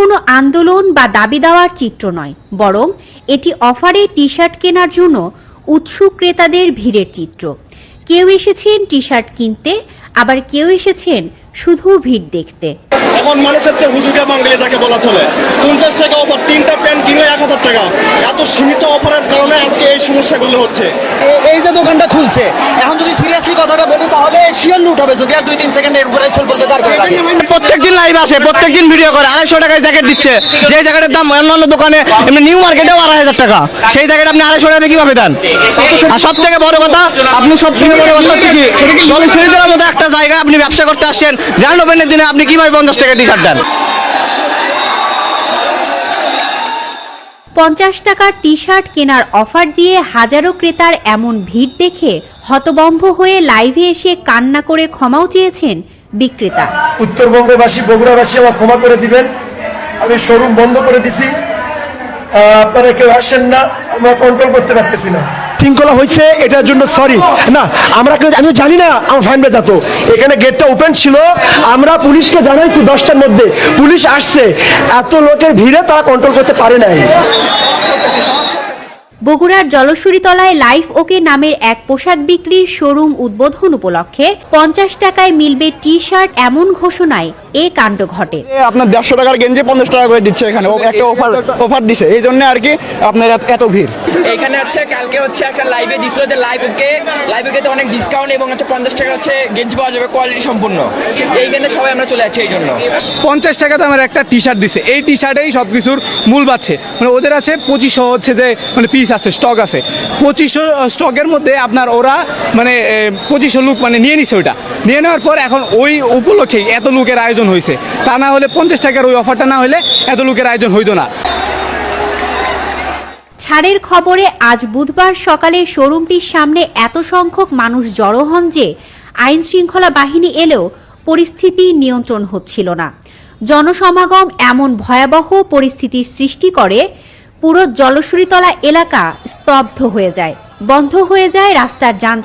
কোনো আন্দোলন বা দাবি দেওয়ার চিত্র নয়, বরং এটি অফারে টি শার্ট কেনার জন্য উৎসুক ক্রেতাদের ভিড়ের চিত্র। কেউ এসেছেন টি শার্ট কিনতে, আবার কেউ এসেছেন শুধু ভিড় দেখতে। এখন মানুষের চেয়ে হুজুকে বাঙালি যাকে বলা চলে। পঞ্চাশ টাকা অফার এক হাজার টাকা। এত সীমিত অফারের কারণে আজকে এই সমস্যাগুলো হচ্ছে। এই যে দোকানটা খুলছে এখন যদি সিরিয়াসলি কথাটা বলি তাহলে লুট হবে যদি আর দুই তিন সেকেন্ড এর উপরে চল বলতে দাঁড় করে রাখি। প্রত্যেকদিন লাইভ আসে প্রত্যেকদিন ভিডিও করে আড়াইশো টাকায় জ্যাকেট দিচ্ছে। যে জ্যাকেটের দাম অন্যান্য দোকানে এমনি নিউ মার্কেটেও আড়াই হাজার টাকা। সেই জ্যাকেট আপনি আড়াইশো টাকা দিয়ে কীভাবে দেন? আর সব থেকে বড় কথা আপনি সব থেকে বড় কথা হচ্ছে কি জলছড়িদের মতো একটা জায়গা আপনি ব্যবসা করতে আসছেন গ্র্যান্ড ওপেনের দিনে আপনি কীভাবে পঞ্চাশ টাকা টি শার্ট দেন? পঞ্চাশ টাকার টি শার্ট কেনার অফার দিয়ে হাজারো ক্রেতার এমন ভিড় দেখে হতবম্ব হয়ে লাইভে এসে কান্না করে ক্ষমাও চেয়েছেন বিক্রেতা। উত্তরবঙ্গবাসী, বগুড়াবাসী আমার ক্ষমা করে দিবেন। আমি শোরুম বন্ধ করে দিছি। আপনারা কেউ আসেন না, আমরা কন্ট্রোল করতে পারতেছি না। শৃঙ্খলা হয়েছে, এটার জন্য সরি না, আমরা কেউ আমি জানি না, আমার ফ্যান বেজাতো এখানে গেটটা ওপেন ছিল, আমরা পুলিশকে জানাইছি দশটার মধ্যে। পুলিশ আসছে, এত লোকের ভিড়ে তারা কন্ট্রোল করতে পারে নাই। বগুড়ার জলসুরিতলায় লাইফ ওকে নামের এক পোশাক বিক্রির শোরুম উদ্বোধন উপলক্ষে পঞ্চাশ টাকায় মিলবে টি শার্ট এমন ঘোষণায় এ কাণ্ড ঘটে। আপনার দেড়শো টাকার গেঞ্জি পঞ্চাশ টাকা করে দিচ্ছে এখানে। একটা অফার অফার দিছে। এই জন্য আর কি আপনার এত- ভিড়। এখানে হচ্ছে কালকে হচ্ছে একটা লাইভে দিছিল যে লাইভকে লাইভকে অনেক ডিসকাউন্ট এবং হচ্ছে পঞ্চাশ টাকা হচ্ছে গেঞ্জি পাওয়া যাবে কোয়ালিটি সম্পূর্ণ। এইখানে সবাই আমরা চলে যাচ্ছি এই জন্য। পঞ্চাশ টাকা দামের একটা টি শার্ট দিছে। এই টি শার্টেই সব কিছুর মূল পাচ্ছে মানে ওদের আছে পঁচিশশো হচ্ছে যে মানে পিস আছে স্টক আছে। পঁচিশশো স্টকের মধ্যে আপনার ওরা মানে পঁচিশশো লুক মানে নিয়ে নিছে ওইটা। নিয়ে নেওয়ার পর এখন ওই উপলক্ষেই এত লোকের আয়োজন হয়েছে তা না হলে পঞ্চাশ টাকার ওই অফারটা না হলে এত লোকের আয়োজন হইতো না। ছাড়ের খবরে আজ বুধবার সকালে শোরুমটির সামনে এত সংখ্যক মানুষ জড়ো হন যে আইন শৃঙ্খলা বাহিনী এলেও পরিস্থিতি নিয়ন্ত্রণ হচ্ছিল না। জনসমাগম এমন ভয়াবহ পরিস্থিতির সৃষ্টি করে পুরো জলসুরিতলা এলাকা স্তব্ধ হয়ে যায় বন্ধ হয়ে যায় রাস্তার যান